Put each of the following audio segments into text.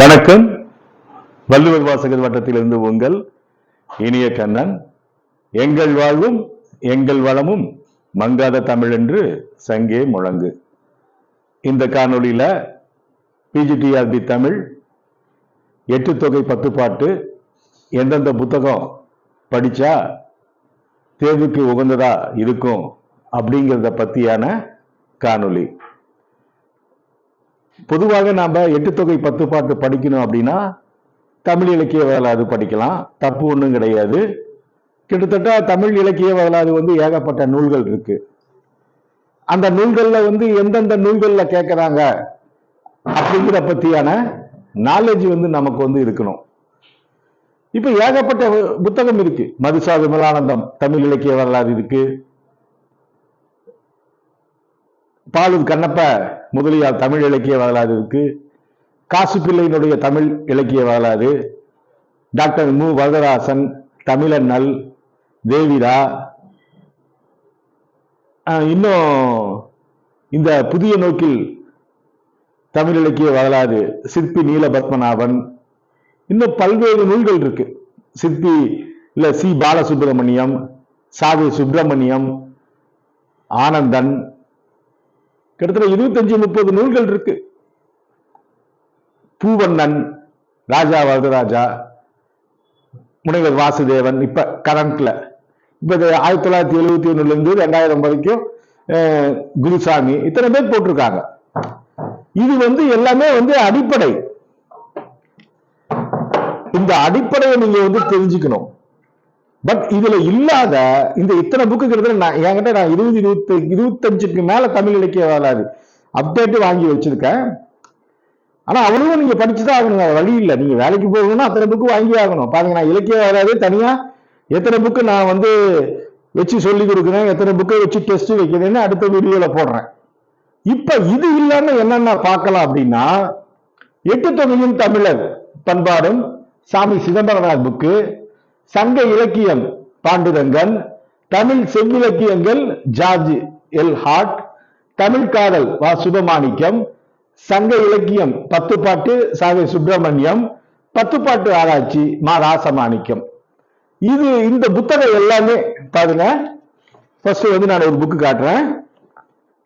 வணக்கம். வள்ளுவர் வாசகர் வட்டத்திலிருந்து உங்கள் இனிய கண்ணன். எங்கள் வாழ்வும் எங்கள் வளமும் மங்காத தமிழ் என்று சங்கே முழங்கு. இந்த காணொளியில பிஜிடிஆர்பி தமிழ் எட்டு தொகை பத்து பாட்டு எந்தெந்த புத்தகம் படிச்சா தேர்வுக்கு உகந்ததா இருக்கும் அப்படிங்கிறத பத்தியான காணொளி. பொதுவாக நாம எட்டு தொகை பத்து பாட்டு படிக்கணும் அப்படின்னா தமிழ் இலக்கிய வரலாறு படிக்கலாம். தப்பு ஒன்றும் கிடையாது. கிட்டத்தட்ட தமிழ் இலக்கிய வரலாறு வந்து ஏகப்பட்ட நூல்கள் இருக்கு. அந்த நூல்கள்ல வந்து எந்தெந்த நூல்கள்ல கேட்குறாங்க அப்படிங்கிற பத்தியான நாலேஜ் வந்து நமக்கு வந்து இருக்கணும். இப்போ ஏகப்பட்ட புத்தகம் இருக்கு. மதுசா விமலானந்தம் தமிழ் இலக்கிய வரலாறு இருக்கு. பாலூர் கண்ணப்ப முதலியார் தமிழ் இலக்கிய வரலாறு இருக்கு காசு பிள்ளையினுடைய தமிழ் இலக்கிய வரலாறு டாக்டர் மு. வரதராசன் தமிழன்னல் தேவிரா இன்னும் இந்த புதிய நோக்கில் தமிழ் இலக்கிய வரலாறு சிற்பி நீல பத்மநாபன் இன்னும் பல்வேறு நூல்கள் இருக்கு. சிற்பி இல்ல சி. பாலசுப்ரமணியம் சாவி சுப்பிரமணியம் ஆனந்தன் கிட்டத்தட்ட இருபத்தஞ்சு முப்பது நூல்கள் இருக்கு. பூவண்ணன் ராஜா வரதராஜா முனைவர் வாசுதேவன் இப்ப கரண்ட்ல இப்ப ஆயிரத்தி தொள்ளாயிரத்தி எழுபத்தி ஒண்ணுல இருந்து ரெண்டாயிரம் வரைக்கும் அஹ், குருசாமி இத்தனை பேர் போட்டிருக்காங்க. இது வந்து எல்லாமே வந்து அடிப்படை. இந்த அடிப்படையை நீங்க வந்து தெரிஞ்சுக்கணும். பட் இதுல இல்லாத இந்த இத்தனை புக்கு நான் என்கிட்ட நான் இருபது இருபத்தி இருபத்தஞ்சுக்கு மேல தமிழ் இலக்கிய வராது அப்டேட் வாங்கி வச்சிருக்கேன். ஆனா அவனும் நீங்க படிச்சுதான் ஆகணும் வழி இல்லை. நீங்க வேலைக்கு போகணும்னா அத்தனை புக்கு வாங்கி ஆகணும். பாருங்க நான் இலக்கிய வராது தனியா எத்தனை புக்கு நான் வந்து வச்சு சொல்லி கொடுக்குறேன் எத்தனை புக்கை வச்சு டெஸ்ட் வைக்கிறேன்னு அடுத்த வீடியோல போடுறேன். இப்ப இது இல்லாம என்னென்ன பார்க்கலாம் அப்படின்னா எட்டு தொகையும் தமிழர் பண்பாடும் சாமி சிதம்பரநாத் புக்கு சங்க இலக்கியம் பாண்டுரங்கன் தமிழ் செவ்விலக்கியங்கள் ஜார்ஜ் எல். ஹார்ட் தமிழ் காதல் வா. சுபமாணிக்கம் சங்க இலக்கியம் பத்து பாட்டு சுப்பிரமணியம் பத்து பாட்டு ஆராய்ச்சி மா. ராசமாணிக்கம். இது இந்த புத்தகம் எல்லாமே பாருங்க. ஃபர்ஸ்ட் வந்து நான் ஒரு புக்கு காட்டுறேன்.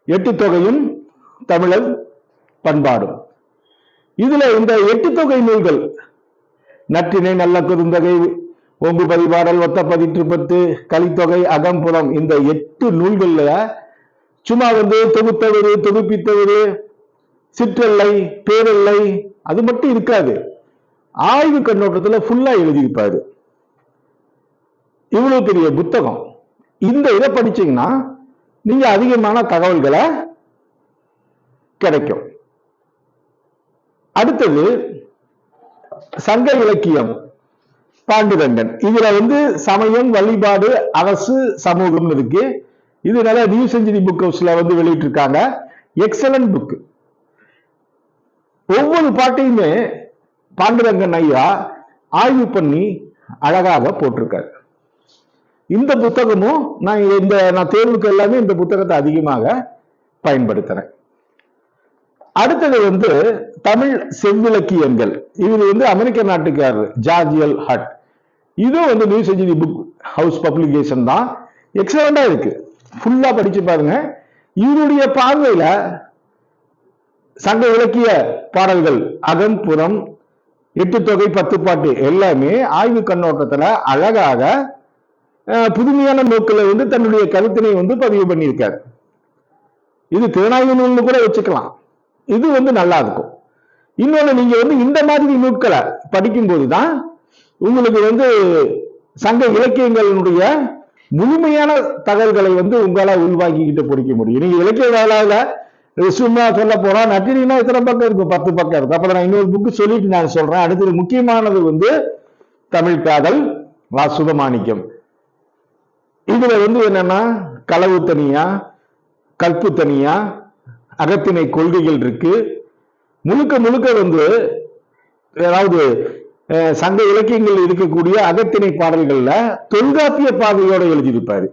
எட்டு தொகையும் தமிழர் பண்பாடும். இதுல இந்த எட்டு தொகை நூல்கள் நற்றினை நல்ல குறுந்தகை ஒங்கு பதிபாடல் ஒத்த பதிற்று பத்து கலித்தொகை அகம்புறம் இந்த எட்டு நூல்கள்ல சும்மா வந்து தொகுத்தவர் தொகுப்பித்தவர் சிற்றெல்லை பேரெல்லை அது மட்டும் இருக்காது. ஆய்வு கண்ணோட்டத்துல ஃபுல்லா எழுதியிருப்பாரு. இவ்வளவு பெரிய புத்தகம். இந்த இதை படிச்சீங்கன்னா நீங்க அதிகமான தகவல்களை கிடைக்கும். அடுத்தது சங்க இலக்கியம். பாண்டுரங்கன் இதுல வந்து சமயம் வழிபாடு அரசு சமூகம் இருக்கு. இது நல்ல நியூ செஞ்சுரி புக் ஹவுஸ்ல வந்து வெளியிட்டிருக்காங்க. எக்ஸலன்ட் புக் ஒவ்வொரு பாட்டையுமே பாண்டுரங்கன் ஐயா ஆய்வு பண்ணி அழகாக போட்டிருக்காரு. இந்த புத்தகமும் நான் இந்த நான் தேர்வுக்கு எல்லாமே இந்த புத்தகத்தை அதிகமாக பயன்படுத்துறேன். அடுத்தது வந்து தமிழ் செவ்விலக்கியங்கள் இவர் வந்து அமெரிக்க நாட்டுக்காரர் ஜார்ஜியல் ஹட். இதுவும் வந்து new century book house publication தான். எக்ஸலண்டா இருக்கு. ஃபுல்லா படிச்சு பாருங்க. இவருடைய பார்வையில சங்க இலக்கிய பாடல்கள் அகம்புறம் எட்டு தொகை பத்து பாட்டு எல்லாமே ஆய்வு கண்ணோட்டத்துல அழகாக புதுமையான நோக்கில் வந்து தன்னுடைய கருத்தினை வந்து பதிவு பண்ணியிருக்காரு. இது திறனாய்வு நூல்னு கூட வச்சுக்கலாம். இது வந்து நல்லா இருக்கும். இன்னொன்று நீங்கள் வந்து இந்த மாதிரி நூட்களை படிக்கும்போது தான் உங்களுக்கு வந்து சங்க இலக்கியங்களினுடைய முழுமையான தகவல்களை வந்து உங்களால் உள்வாங்கிக்கிட்டு பிடிக்க முடியும். நீங்க இலக்கிய வேளாவில் சும்மா சொல்ல போனா நட்டினா இத்தனை பக்கம் இருக்கும் பத்து பக்கம் இருக்கும். அப்ப நான் இன்னொரு புக்கு சொல்லிட்டு நான் சொல்றேன். அடுத்தது முக்கியமானது வந்து தமிழ் காதல் வா சுபமாணிக்கம் இதுல வந்து என்னன்னா களவு தனியா கற்பு தனியா அகத்தினை கொள்கைகள் இருக்கு. முழுக்க முழுக்க வந்து அதாவது சங்க இலக்கியங்கள் இருக்கக்கூடிய அகத்திணை பாடல்கள்ல தொல்காப்பிய பார்வையோட எழுதியிருப்பாரு.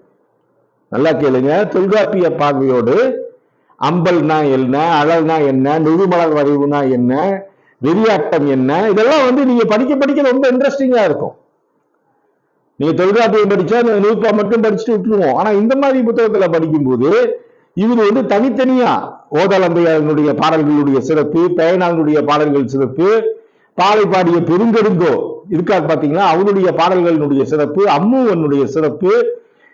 நல்லா கேளுங்க. தொல்காப்பிய பார்வையோடு அம்பல்னா என்ன அழல்னா என்ன நுழுமலர் வரைவுனா என்ன வெறியாட்டம் என்ன இதெல்லாம் வந்து நீங்க படிக்க படிக்க ரொம்ப இன்ட்ரெஸ்டிங்கா இருக்கும். நீங்க தொல்காப்பியம் படிச்சா நூற்பா மட்டும் படிச்சுட்டு விட்டுருவோம். ஆனா இந்த மாதிரி புத்தகத்துல படிக்கும்போது இவர் வந்து தனித்தனியா ஓதலம்பையாருடைய பாடல்களுடைய சிறப்பு பயனாளனுடைய பாடல்கள் சிறப்பு பாலை பாடிய பெருங்கெடுங்கோ. இருக்கார் பாத்தீங்களா அவருடைய பாடல்களினுடைய சிறப்பு அம்முவனுடைய சிறப்பு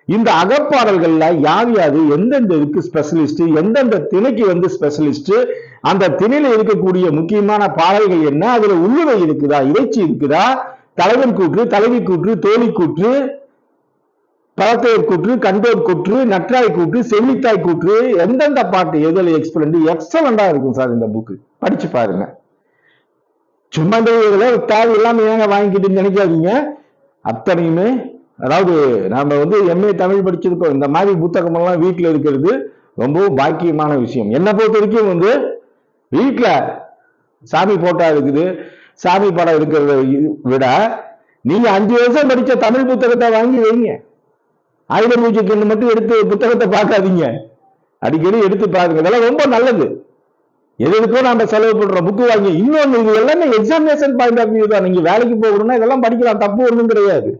இந்த அகப்பாடல்கள்ல யார் யாரு எந்தெந்த இருக்கு ஸ்பெஷலிஸ்ட் எந்தெந்த திணைக்கு வந்து ஸ்பெஷலிஸ்ட் அந்த திணையில இருக்கக்கூடிய முக்கியமான பாடல்கள் என்ன அதுல உள்ளுவை இருக்குதா இறைச்சி இருக்குதா தலைவன் கூற்று தலைவி கூற்று தோழி கூற்று பழத்தையர் கூற்று கண்டோர் கூற்று நற்றாய் கூற்று செல்லித்தாய் கூற்று எந்தெந்த பாட்டு எதில் எக்ஸ்பிளண்ட் எக்ஸலண்டா இருக்கும் சார் இந்த புக்கு படிச்சு பாருங்க. சும்மா இந்த இதுல தேவை இல்லாம ஏங்க வாங்கிக்கிட்டு நினைக்காதீங்க. அத்தனையுமே அதாவது நாம வந்து எம்ஏ தமிழ் படிச்சிருக்கோம். இந்த மாதிரி புத்தகம் எல்லாம் இருக்கிறது ரொம்பவும் பாக்கியமான விஷயம். என்னை பொறுத்த வரைக்கும் வந்து வீட்டில் சாமி போட்டா இருக்குது சாமி படம் இருக்கிறத விட நீங்க அஞ்சு வருஷம் படிச்ச தமிழ் புத்தகத்தை வாங்கி வைங்க. ஆயுத பூஜைக்கு மட்டும் எடுத்து புத்தகத்தை பார்க்காதீங்க. அடிக்கடி எடுத்து பாருங்க. இதெல்லாம் ரொம்ப நல்லது. எதுக்கோ நம்ம செலவு பண்றோம் புக்கு வாங்கி இன்னொன்று இது எல்லாமே எக்ஸாமினேஷன் பாயிண்ட் ஆஃப் வியூ தான். நீங்க வேலைக்கு போகணும்னா இதெல்லாம் படிக்கலாம் தப்பு ஒன்றும் கிடையாது.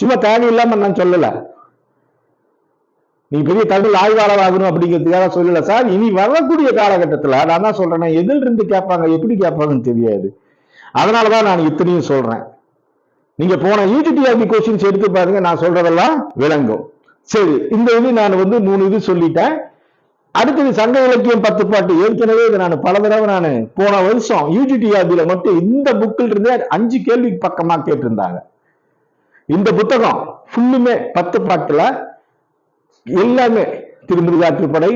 சும்மா தேவையில்லாம நான் சொல்லல. நீ பெரிய தமிழ் ஆய்வாளர் ஆகணும் அப்படிங்கிறதுக்காக சொல்லல சார். இனி வரக்கூடிய காலகட்டத்தில் நான் தான் சொல்றேன் எதில் இருந்து கேட்பாங்க எப்படி கேட்பாங்கன்னு தெரியாது. அதனாலதான் நான் இத்தனையும் சொல்றேன். நீங்க போன யூடிடிஆர்பி கொஸ்டின்ஸ் எடுத்து பாருங்க நான் சொல்றதெல்லாம் விளங்கும். சரி இந்த இது நான் வந்து மூணு இது சொல்லிட்டேன். அடுத்தது சங்க இலக்கியம் பத்து பாட்டு. ஏற்கனவே இதை நான் பல தடவை நான் போன வருஷம் யூஜிடிஆர்பியில மட்டும் இந்த புக்கில் இருந்தே அஞ்சு கேள்வி பக்கமா கேட்டிருந்தாங்க. இந்த புத்தகம் ஃபுல்லுமே பத்து பாட்டுல எல்லாமே திருமுருகாற்றுப்படை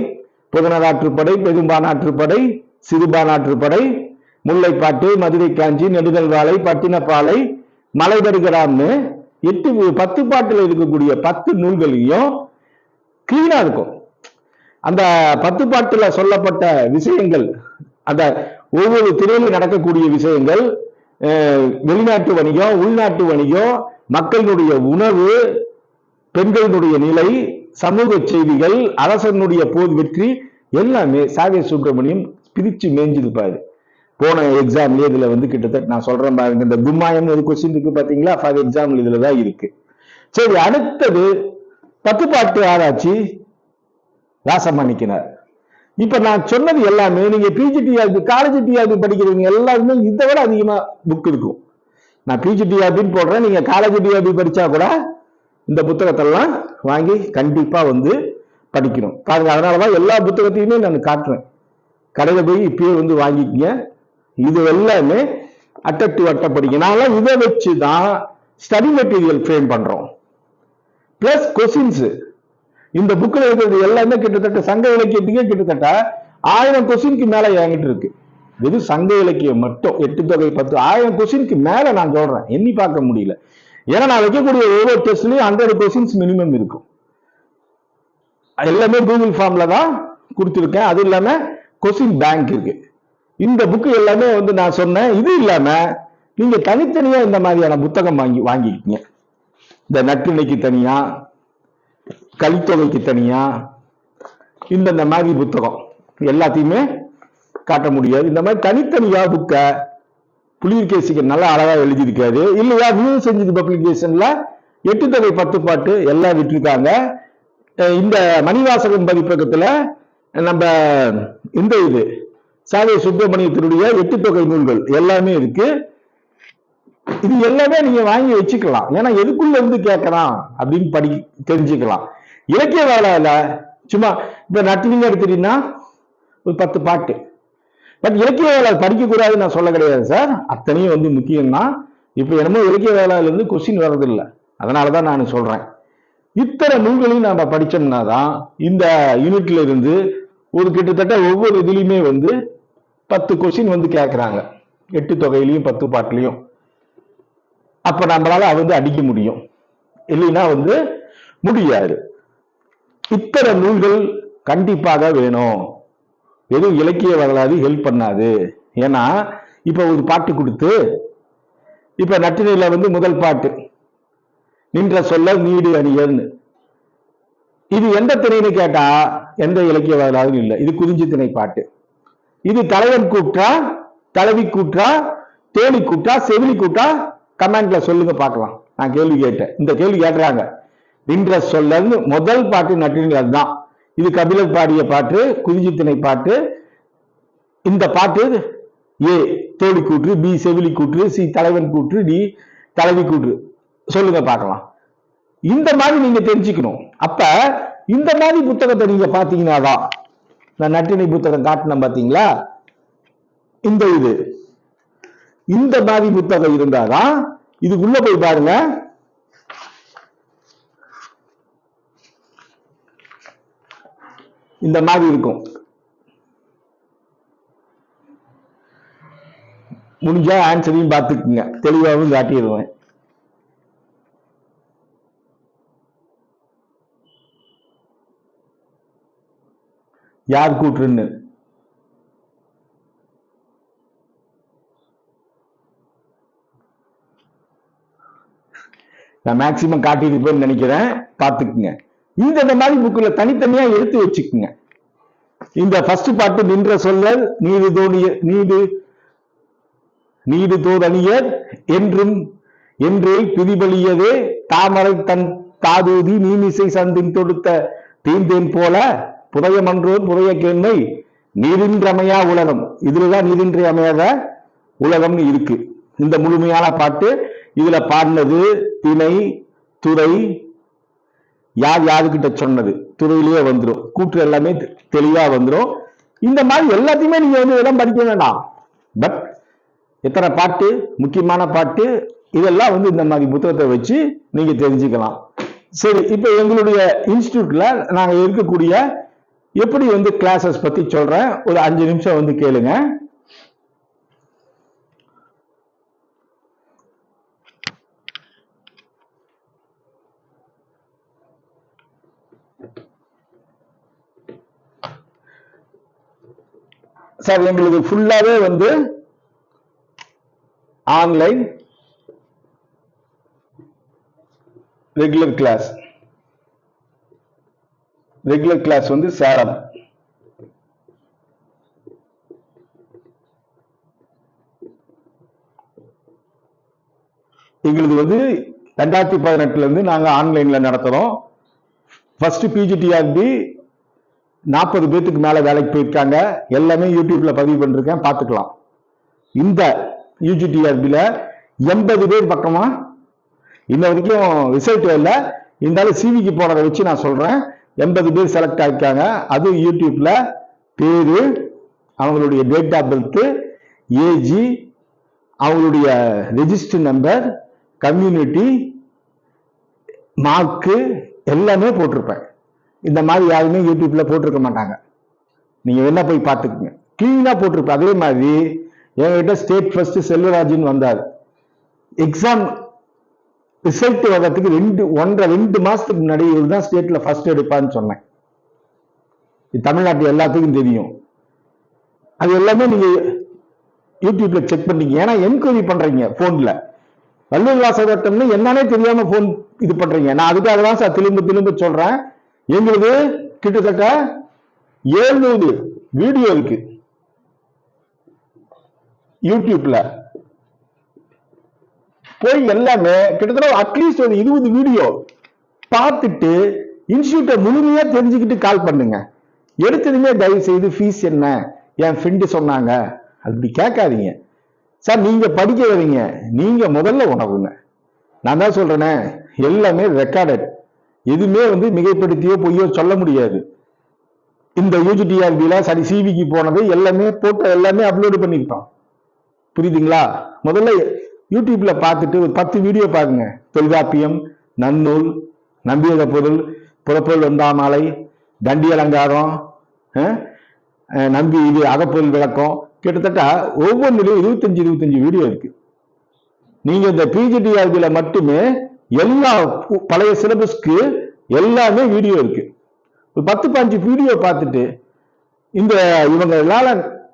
புதனராற்றுப்படை பெரும்பானாற்றுப்படை சிறுபானாற்றுப்படை முல்லைப்பாட்டு மதுரை காஞ்சி நெடுதல்வாளை பட்டினப்பாலை மலைபருகிறான்னு எட்டு பத்து பாட்டுல இருக்கக்கூடிய பத்து நூல்களையும் கிளீனா இருக்கும். அந்த பத்து பாட்டுல சொல்லப்பட்ட விஷயங்கள் அந்த ஒவ்வொரு துறையிலும் நடக்கக்கூடிய விஷயங்கள் வெளிநாட்டு வணிகம் உள்நாட்டு வணிகம் மக்களினுடைய உணவு பெண்களினுடைய நிலை சமூக செய்திகள் அரசனுடைய போர் வெற்றி எல்லாமே சாகே சுப்பிரமணியம் பிரிச்சு மேய்ஞ்சிருப்பாரு போன எக்ஸாம்ல இதுல வந்து கிட்டத்தட்ட நான் சொல்றேன் பாருங்க இந்த கும்மாயம் ஒரு கொஸ்டின் இருக்கு பாத்தீங்களா? ஃபார் எக்ஸாம்பிள் இதுல தான் இருக்கு. சரி அடுத்தது பத்து பாட்டு ஆராய்ச்சி. ராசமாணிக்கினார் இப்ப நான் சொன்னது எல்லாமே நீங்க பிஜிடிஆர்பி காலேஜ் டிஆர்பி படிக்கிறவங்க எல்லாருமே இதை விட அதிகமா புக் இருக்கும் நான் பிஜிடிஆர்பின்னு போடுறேன் நீங்க காலேஜ் டிஆர்பி படிச்சா கூட இந்த புத்தகத்தெல்லாம் வாங்கி கண்டிப்பா வந்து படிக்கணும். பாருங்க அதனாலதான் எல்லா புத்தகத்தையுமே நான் காட்டுறேன். கடையில போய் இப்பயே வந்து வாங்கிக்கங்க. இது எல்லாமே அட்டட்டு அட்டை படிக்க நான்லாம் இதை வச்சு தான் ஸ்டடி மெட்டீரியல் ஃப்ரேம் பண்றோம். பிளஸ் கொஸ்டின்ஸ் இந்த புக்கில் இருக்கிறது எல்லாமே கிட்டத்தட்ட சங்க இலக்கியத்துக்கே கிட்டத்தட்ட ஆயிரம் கொஸ்டினுக்கு மேலே என்கிட்ட இருக்கு. வெறும் சங்க இலக்கியம் மட்டும். எட்டு தொகை பத்து ஆயிரம் கொஸ்டினுக்கு மேலே நான் சொல்றேன். எண்ணி பார்க்க முடியல. ஏன்னா நான் வைக்கக்கூடிய ஒவ்வொரு டெஸ்ட்லையும் ஹண்ட்ரட் கொஸ்டின்ஸ் மினிமம் இருக்கும். எல்லாமே கூகுள் ஃபார்ம்ல தான் கொடுத்துருக்கேன். அது இல்லாமல் கொஸ்டின் பேங்க் இருக்கு. இந்த புக்கு எல்லாமே வந்து நான் சொன்னேன். இது இல்லாமல் நீங்கள் தனித்தனியாக இந்த மாதிரியான புத்தகம் வாங்கி வாங்கிக்கிங்க. இந்த நட்பு இன்னைக்கு தனியாக கலித்தொகைக்கு தனியா இந்தந்த மாதிரி புத்தகம். எல்லாத்தையுமே காட்ட முடியாது. இந்த மாதிரி தனித்தனியா புக்கை புலிகேசிக்கு நல்லா அழகா எழுதியிருக்காரு. இல்லையா? நியூ செஞ்சது பப்ளிகேஷன்ல. எட்டு தொகை பத்து பாட்டு எல்லாம் விட்டுருக்காங்க. இந்த மணிவாசகம் பதிப்பகத்துல நம்ம இந்த இது சாவை சுப்பிரமணியத்தினுடைய எட்டு தொகை நூல்கள் எல்லாமே இருக்கு. இது எல்லாமே நீங்க வாங்கி வச்சுக்கலாம். ஏன்னா எதுக்குள்ள இருந்து கேட்கலாம்? அப்படின்னு படி தெரிஞ்சுக்கலாம். இலக்கிய வேலையில சும்மா இப்போ நட்டினிங்க எடுத்துட்டீங்கன்னா ஒரு பத்து பாட்டு. பட் இலக்கிய வேலை படிக்கக்கூடாதுன்னு நான் சொல்ல கிடையாது சார் அத்தனையும் வந்து முக்கியம்தான் இப்போ என்னமோ இலக்கிய வேலையிலேருந்து கொஸ்டின் வர்றதில்லை. அதனாலதான் நான் சொல்கிறேன் இத்தனை நூல்களையும் நம்ம படிச்சோம்னா தான் இந்த யூனிட்ல இருந்து ஒரு கிட்டத்தட்ட ஒவ்வொரு இதுலேயுமே வந்து பத்து கொஸ்டின் வந்து கேட்குறாங்க எட்டு தொகையிலையும் பத்து பாட்டிலையும். அப்போ நம்மளால் வந்து அடிக்க முடியும். இல்லைன்னா வந்து முடியாது. இத்தனை நூல்கள் கண்டிப்பாக வேணும். எதுவும் இலக்கிய வரலாறு ஹெல்ப் பண்ணாது. ஏன்னா இப்ப ஒரு பாட்டு கொடுத்து இப்ப நட்டினையில வந்து முதல் பாட்டு நின்ற சொல்ல நீடு அணியன்னு. இது எந்த திணைன்னு கேட்டா எந்த இலக்கிய வரலாறும் இல்லை. இது குறிஞ்சி திணை பாட்டு. இது தலைவன் கூப்பிட்டா தலைவி கூட்டா தேனி கூட்டா செவிலி கூட்டா கமெண்ட்ல சொல்லுங்க பார்க்கலாம். நான் கேள்வி கேட்டேன். இந்த கேள்வி கேட்டுறாங்க நின்ற சொல்லன்னு முதல் பாட்டு நட்டினி தான் இது கபிலர் பாடிய பாட்டு குதிஜித்திணை பாட்டு. இந்த பாட்டு ஏ தோழி கூற்று பி செவிலி கூற்று சி தலைவன் கூற்று டி தலைவி கூற்று சொல்லுங்க பார்க்கலாம். இந்த மாதிரி நீங்க தெரிஞ்சுக்கணும். அப்ப இந்த மாதிரி புத்தகத்தை நீங்க பாத்தீங்கன்னா தான் நான் நட்டினை புத்தகம் காட்டினேன் பாத்தீங்களா இந்த இது. இந்த மாதிரி புத்தகம் இருந்தாதான் இதுக்குள்ள போய் பாருங்க. இந்த மாதிரி இருக்கும். முடிஞ்சா ஆன்சரையும் பார்த்துக்குங்க. தெளிவாகவும் காட்டிடுவேன். யார் கூட்டுருன்னு நான் மேக்சிமம் காட்டியிருப்பேன்னு நினைக்கிறேன். பார்த்துக்குங்க. இந்த இந்த மாதிரி புக்கில் தனித்தனியா எடுத்து வச்சுக்குங்க. இந்த ஃபர்ஸ்ட் பாட்டு நின்ற சொல்ல நீது தோணிய நீடு நீடு தோதணியர் என்றும் என்றே பிரிபலியதே தாமரை தன் தாதூதி நீமிசை சந்தின் தொடுத்த தீந்தேன் போல புதையமன்றோர் புதைய கேண்மை நீரின்றமையா உலகம். இதுலதான் நீரின்றி அமையாத உலகம்னு இருக்கு. இந்த முழுமையான பாட்டு இதுல பாடினது திணை துறை யார் யாருக்கிட்ட சொன்னது? துறையிலேயே வந்துடும் கூற்று எல்லாமே தெ- தெளிவா வந்துடும் இந்த மாதிரி எல்லாத்தையுமே நீங்க வந்து இடம் படிக்க வேண்டாம். பட் எத்தனை பாட்டு முக்கியமான பாட்டு இதெல்லாம் வந்து இந்த மாதிரி புத்தகத்தை வச்சு நீங்க தெரிஞ்சுக்கலாம். சரி இப்போ எங்களுடைய இன்ஸ்டியூட்ல நாங்கள் இருக்கக்கூடிய எப்படி வந்து கிளாஸஸ் பத்தி சொல்றேன். ஒரு அஞ்சு நிமிஷம் வந்து கேளுங்க. சார் எங்களுக்கு ஃபுல்லாவே வந்து online regular class regular class வந்து சேலம் எங்களுக்கு வந்து ரெண்டாயிரத்தி பதினெட்டுல இருந்து நாங்க ஆன்லைன்ல நடத்துறோம். ஃபர்ஸ்ட் பிஜிடிஆர்பி நாற்பது பேத்துக்கு மேலே வேலைக்கு போயிருக்காங்க. எல்லாமே யூடியூப்ல பதிவு பண்ணிருக்கேன். பார்த்துக்கலாம். இந்த யூஜிடிஆர்பியில் எண்பது பேர் பக்கமா இன்ன வரைக்கும் ரிசல்ட் இல்லை இருந்தாலும் சிவிக்கு போனதை வச்சு நான் சொல்றேன். எண்பது பேர் செலக்ட் ஆகிருக்காங்க அதுவும் யூடியூப்ல பேரு அவங்களுடைய டேட் ஆஃப் பர்த்து ஏஜி அவங்களுடைய ரெஜிஸ்டர் நம்பர் கம்யூனிட்டி மார்க்கு எல்லாமே போட்டிருப்பேன். இந்த மாதிரி யாருமே யூடியூப்ல போட்டிருக்க மாட்டாங்க. நீங்க வேணா போய் பார்த்துக்குங்க. கிளீனா போட்டிருப்பேன் அதே மாதிரி என்கிட்ட ஸ்டேட் ஃபர்ஸ்ட் செல்வராஜன் வந்தார். எக்ஸாம் ரிசல்ட் வர்றதுக்கு ரெண்டு ஒன்றரை ரெண்டு மாசத்துக்கு முன்னாடி இவர் தான் ஸ்டேட்ல ஃபர்ஸ்ட் எடுப்பான்னு சொன்னேன். இது தமிழ்நாட்டு எல்லாத்துக்கும் தெரியும். அது எல்லாமே நீங்க யூடியூப்ல செக் பண்ணீங்க ஏன்னா என்கொயரி பண்றீங்க போன்ல வள்ளுவர் வாசகட்டம்னு என்னன்னே தெரியாம போன் இது பண்றீங்க. நான் அதுக்காக தான் சார் திரும்ப திரும்ப சொல்றேன். எங்களுக்கு கிட்டத்தட்ட எழுநூறு வீடியோ இருக்கு. யூடியூப்ல. போய் எல்லாமே கிட்டத்தட்ட அட்லீஸ்ட் ஒரு இருபது வீடியோ பார்த்துட்டு இன்ஸ்டியூட்டை முழுமையா தெரிஞ்சுக்கிட்டு கால் பண்ணுங்க. எடுத்ததுமே தயவு செய்து ஃபீஸ் என்ன? என் ஃப்ரெண்டு சொன்னாங்க. அப்படி கேட்காதீங்க. சார் நீங்க படிக்க வரீங்க நீங்க முதல்ல உணவுங்க. நான் தான் சொல்றேனே. எல்லாமே ரெக்கார்டட் எதுவுமே வந்து மிகைப்படுத்தியோ பொய்யோ சொல்ல முடியாது. இந்த யூஜிடிஆர்பில சரி சிவிக்கு போனது எல்லாமே போட்டோ எல்லாமே அப்லோடு பண்ணிக்கிட்டோம் புரியுதுங்களா? முதல்ல யூடியூப்ல பார்த்துட்டு ஒரு பத்து வீடியோ பாருங்க. தொல்காப்பியம் நன்னூல் நம்பியத பொருள் புறப்பொருள் வந்தாமலை தண்டி அலங்காரம் நம்பி இது அகப்பொருள் விளக்கம். கிட்டத்தட்ட ஒவ்வொன்றிலும் இருபத்தஞ்சு இருபத்தஞ்சு வீடியோ இருக்கு. நீங்க இந்த பிஜிடிஆர்பியில மட்டுமே எல்லா பழைய சிலபஸ்க்கு எல்லாமே வீடியோ இருக்கு. ஒரு பத்து பதினஞ்சு வீடியோ பார்த்துட்டு இந்த இவங்களால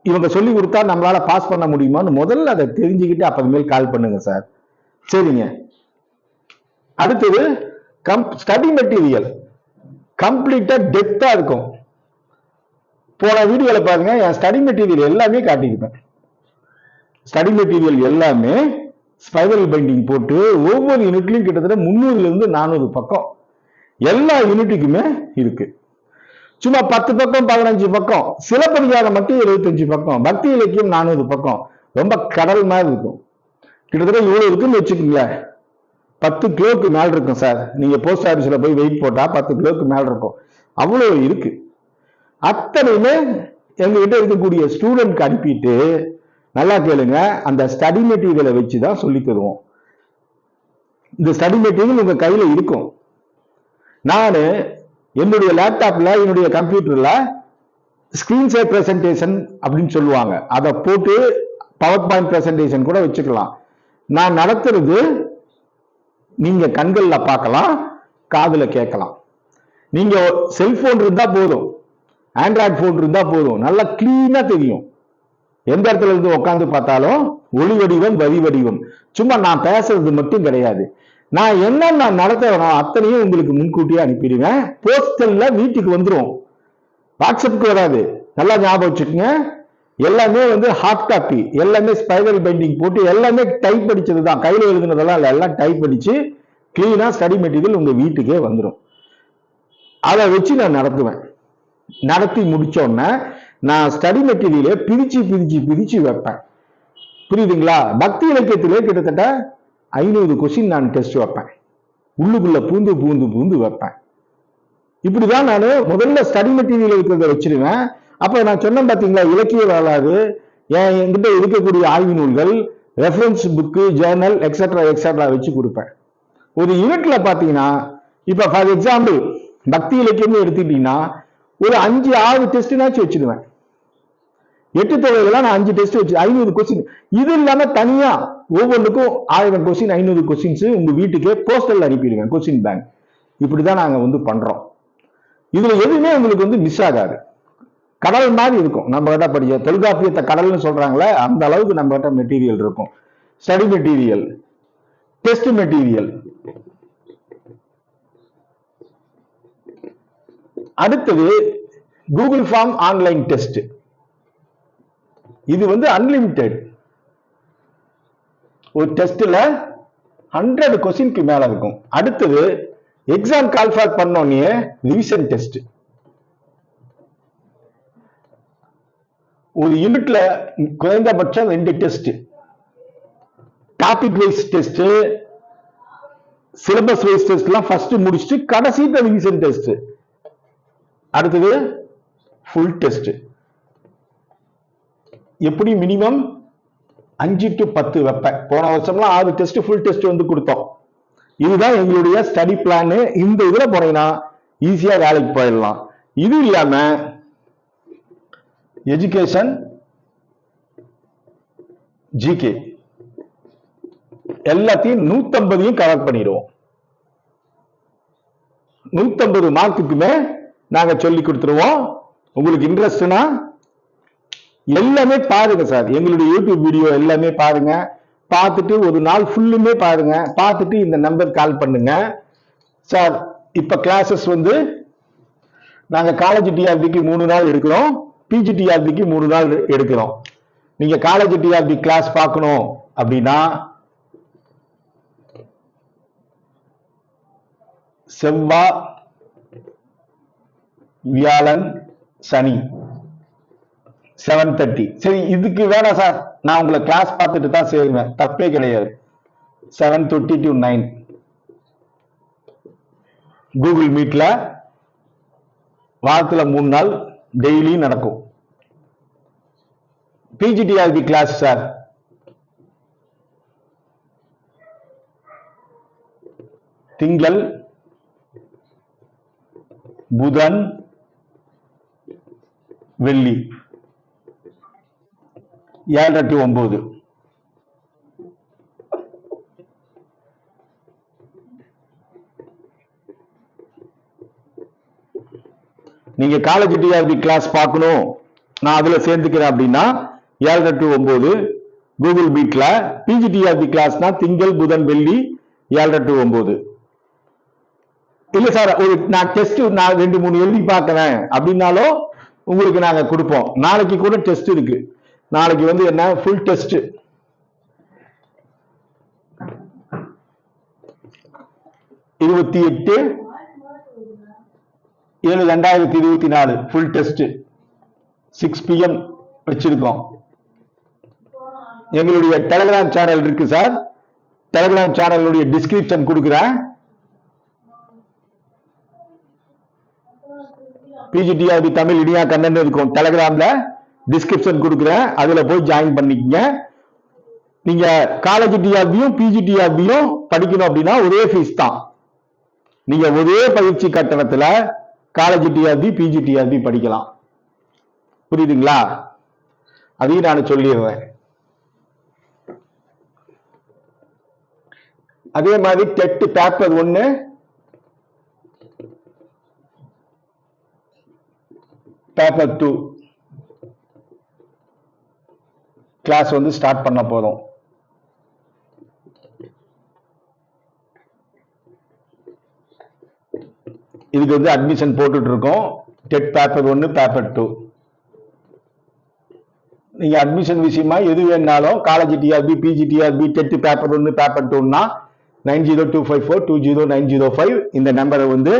இவங்க சொல்லி கொடுத்தா நம்மளால பாஸ் பண்ண முடியுமான்னு முதல்ல அதை தெரிஞ்சுக்கிட்டு அப்புறமேல் கால் பண்ணுங்க சார் சரிங்க. அடுத்தது கம் ஸ்டடி மெட்டீரியல் கம்ப்ளீட்டா டெப்தா இருக்கும். போன வீடியோல பாருங்க என் ஸ்டடி மெட்டீரியல் எல்லாமே காட்டியிருப்பேன். ஸ்டடி மெட்டீரியல் எல்லாமே ஸ்பைரல் பைண்டிங் போட்டு ஒவ்வொரு யூனிட்லையும் கிட்டத்தட்ட முந்நூறுல இருந்து நானூறு பக்கம். எல்லா யூனிட்டுக்குமே இருக்கு. சும்மா பத்து பக்கம் பதினஞ்சு பக்கம். சிலப்பதிகாரம் மட்டும் இருபத்தஞ்சு பக்கம். பக்தி இலக்கியம் நானூறு பக்கம். ரொம்ப கடல் மாதிரி இருக்கும். கிட்டத்தட்ட இவ்வளவு இருக்குன்னு வச்சுக்கோங்களேன். பத்து கிலோக்கு மேல இருக்கும் சார். நீங்க போஸ்ட் ஆபீஸ்ல போய் வெயிட் போட்டா பத்து கிலோக்கு மேல இருக்கும். அவ்வளவு இருக்கு. அத்தனையுமே எங்ககிட்ட இருக்கக்கூடிய ஸ்டூடெண்ட்க்கு அனுப்பிட்டு நல்லா கேளுங்க. அந்த ஸ்டடி மெட்டீரியலை வச்சு தான் சொல்லி தருவோம். இந்த ஸ்டடி மெட்டீரியல் உங்கள் கையில் இருக்கும். நான் என்னுடைய லேப்டாப்பில் என்னுடைய கம்ப்யூட்டரில் ஸ்க்ரீன் ஷேர் ப்ரெசன்டேஷன் அப்படின்னு சொல்லுவாங்க. அதை போட்டு பவர் பாயிண்ட் ப்ரெசன்டேஷன் கூட வச்சுக்கலாம். நான் நடத்துறது நீங்கள் கண்களில் பார்க்கலாம் காதில் கேட்கலாம். நீங்கள் செல்ஃபோன் இருந்தால் போதும். ஆண்ட்ராய்ட் ஃபோன் இருந்தால் போதும். நல்லா க்ளீனாக தெரியும். எந்த இடத்துல இருந்து உட்காந்து பார்த்தாலும் ஒளி வடிவம் வரி வடிவம். சும்மா நான் பேசுறது மட்டும் கிடையாது. நான் என்ன நான் நடத்துறேனோ அத்தனையும் உங்களுக்கு முன்கூட்டியே அனுப்பிடுவேன். போஸ்டல்ல வீட்டுக்கு வந்துடும் வாட்ஸ்அப்புக்கு வராது. நல்லா ஞாபகம் வச்சுக்கோங்க. எல்லாமே வந்து ஹார்ட் காப்பி எல்லாமே ஸ்பைரல் பைண்டிங் போட்டு எல்லாமே டைப் அடிச்சது தான் கையில் எழுதுனதெல்லாம் இல்லை. எல்லாம் டைப் அடிச்சு கிளீனாக ஸ்டடி மெட்டீரியல் உங்கள் வீட்டுக்கே வந்துடும் அதை வச்சு நான் நடத்துவேன். நடத்தி முடித்தோன்னே நான் ஸ்டடி மெட்டீரியல பிரிச்சு பிரிச்சு பிரிச்சு வைப்பேன். புரியுதுங்களா? பக்தி இலக்கியத்திலே கிட்டத்தட்ட ஐநூறு கொஸ்டின் நான் டெஸ்ட் வைப்பேன். உள்ளுக்குள்ள பூந்து பூந்து பூந்து வைப்பேன். இப்படிதான் நான் முதல்ல ஸ்டடி மெட்டீரியல் இருக்கிறத வச்சிருவேன். அப்ப நான் சொன்னேன் பாத்தீங்களா இலக்கிய வரலாறு என் என்கிட்ட இருக்கக்கூடிய ஆய்வு நூல்கள் reference book journal extra extra வச்சு கொடுப்பேன். ஒரு யூனிட்ல பாத்தீங்கன்னா இப்ப ஃபார் எக்ஸாம்பிள் பக்தி இலக்கியம்னு எடுத்துக்கிட்டீங்கன்னா ஒரு அஞ்சு ஆறு டெஸ்ட்னாச்சும் வச்சிடுவேன் எட்டு தொகைகள்லாம் நான் அஞ்சு டெஸ்ட் வச்சு ஐநூறு கொஸ்டின் இது இல்லாம தனியா ஒவ்வொன்றுக்கும் ஆயிரம் கொஸ்டின் ஐநூறு கொஸ்டின்ஸ் உங்க வீட்டுக்கே போஸ்டல் அனுப்பிடுவேன் கொஸ்டின் பேங்க் இப்படிதான் நாங்க வந்து பண்றோம். இதுல எதுவுமே உங்களுக்கு வந்து மிஸ் ஆகாது. கடல் மாதிரி இருக்கும். நம்ம கிட்ட படிச்ச தொல்காப்பியத்தை கடல்னு சொல்றாங்களே அந்த அளவுக்கு நம்ம கிட்ட மெட்டீரியல் இருக்கும். ஸ்டடி மெட்டீரியல் டெஸ்ட் மெட்டீரியல் அடுத்தது கூகுள் ஃபார்ம் ஆன்லைன் டெஸ்ட் இது வந்து அன்லிமிட்டெட் ஒரு டெஸ்ட்ல ஹண்ட்ரட் கொஸ்டின்க்கு மேல இருக்கும். அடுத்தது எக்ஸாம் கால்ஃபாக் பண்ணோன்னே ரிவிஷன் டெஸ்ட் ஒரு யூனிட்ல குறைந்தபட்சம் ரெண்டு test topic wise test syllabus wise test எல்லாம் ஃபர்ஸ்ட் முடிச்சுட்டு கடைசி ரிவிஷன் டெஸ்ட் அடுத்தது ஃபுல் டெஸ்ட் எப்படி மினிமம் அஞ்சு டு பத்து வைப்பேன் போன வருஷம்லாம் ஆறு டெஸ்ட் ஃபுல் டெஸ்ட் வந்து கொடுத்தோம். இதுதான் எங்களுடைய ஸ்டடி பிளான் இந்த இதுல போனீங்கன்னா ஈஸியா வேலைக்கு போயிடலாம். இது இல்லாம எஜுகேஷன் ஜிகே எல்லாத்தையும் நூத்தம்பதையும் கவர் பண்ணிடுவோம். நூத்தம்பது மார்க்குக்குமே நாங்க சொல்லி கொடுத்துருவோம். உங்களுக்கு இன்ட்ரெஸ்ட்னா எல்லாமே பாருங்க சார். எங்களுடைய யூடியூப் வீடியோ எல்லாமே பாருங்க. பார்த்துட்டு ஒரு நாள் ஃபுல்லுமே பாருங்க. பார்த்துட்டு இந்த நம்பர் கால் பண்ணுங்க. சார் இப்ப கிளாஸஸ் வந்து நாங்க காலேஜ் டிஆர்பிக்கு மூணு நாள் எடுக்கிறோம். பிஜி டிஆர்பிக்கு மூணு நாள் எடுக்கிறோம். நீங்க காலேஜ் டிஆர்பி கிளாஸ் பார்க்கணும் அப்படின்னா செவ்வா வியாழன் சனி. செவன் தேர்ட்டி சரி இதுக்கு வேணாம் சார் நான் உங்களை கிளாஸ் பார்த்துட்டு தான் சேருவேன். தப்பே கிடையாது. Seven thirty to nine Google மீட்ல வாரத்தில் மூணு நாள் டெய்லியும் நடக்கும். பிஜிடிஆர்பி கிளாஸ் சார் திங்கள் புதன் வெள்ளி. ஏழரை டு ஒன்பது நீங்க காலேஜ் டிஆர்பி கிளாஸ் பார்க்கணும். நான் அதுல சேர்ந்துக்கிறேன் அப்படின்னா ஏழரை டு ஒன்பது கூகுள் மீட்ல பிஜிடிஆர்பி கிளாஸ்னா திங்கள் புதன் வெள்ளி ஏழரை டு ஒன்பது இல்ல சார் ஒரு நான் டெஸ்ட் நான் ரெண்டு மூணு எழுதி பார்க்கறேன் அப்படின்னாலும் உங்களுக்கு நாங்க கொடுப்போம். நாளைக்கு கூட டெஸ்ட் இருக்கு. நாளைக்கு வந்து என்ன? ஃபுல் டெஸ்ட் இருபத்தி எட்டு ஏழு ரெண்டாயிரத்தி இருபத்தி நாலு ஃபுல் டெஸ்ட் சிக்ஸ் பிஎம் வச்சிருக்கோம். எங்களுடைய டெலகிராம் சேனல் இருக்கு சார். டெலகிராம் சேனலுடைய டிஸ்கிரிப்ஷன் கொடுக்குறேன். பிஜிடிஆர்பி தமிழ் இனியா கண்ணன் இருக்கும் டெலகிராம்ல டிஸ்கிரிப்ஷன் கொடுக்குறேன். அதில் போய் ஜாயின் பண்ணிக்கங்க. நீங்கள் காலேஜ் டிஆர்பியும் பிஜிடிஆர்பியும் படிக்கணும் அப்படின்னா ஒரே ஃபீஸ் தான். நீங்கள் ஒரே பயிற்சி கட்டணத்தில் காலேஜ் டிஆர்பி பிஜிடிஆர்பி படிக்கலாம். புரியுதுங்களா? அதையும் நான் சொல்லிடுறேன். அதே மாதிரி டெட்டு பேப்பர் ஒன்று பேப்பர் டூ கிளாஸ் வந்து ஸ்டார்ட் பண்ண போகிறோம் இதுக்கு வந்து அட்மிஷன் போட்டுட்டு இருக்கோம் டெட் பேப்பர் ஒன்று பேப்பர் டூ நீங்கள் அட்மிஷன் விஷயமா எது வேணாலும் college TRB PG TRB TET paper ஒன்று paper டூன்னா nine zero two five four two zero nine zero five இந்த நம்பரை வந்து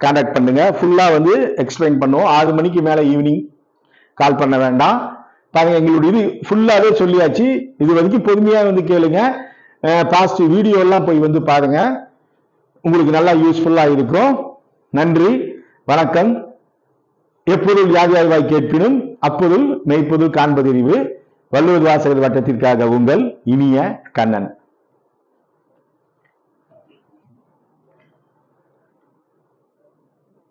கான்டாக்ட் பண்ணுங்கள் ஃபுல்லாக வந்து எக்ஸ்பிளைன் பண்ணுவோம். ஆறு மணிக்கு மேலே ஈவினிங் கால் பண்ண வேண்டாம். பாருங்க எங்களுடைய இது ஃபுல்லாகவே சொல்லியாச்சு. இது வரைக்கும் பொறுமையாக வந்து கேளுங்க. பாஸ்ட் வீடியோலாம் போய் வந்து பாருங்க. உங்களுக்கு நல்லா யூஸ்ஃபுல்லாக இருக்கும். நன்றி வணக்கம். எப்பொருள் யார் கேட்பினும் அப்பொருள் மெய்ப்பொருள் காண்பதறிவு. வள்ளுவர் வாசகர் வட்டத்திற்காக உங்கள் இனிய கண்ணன்.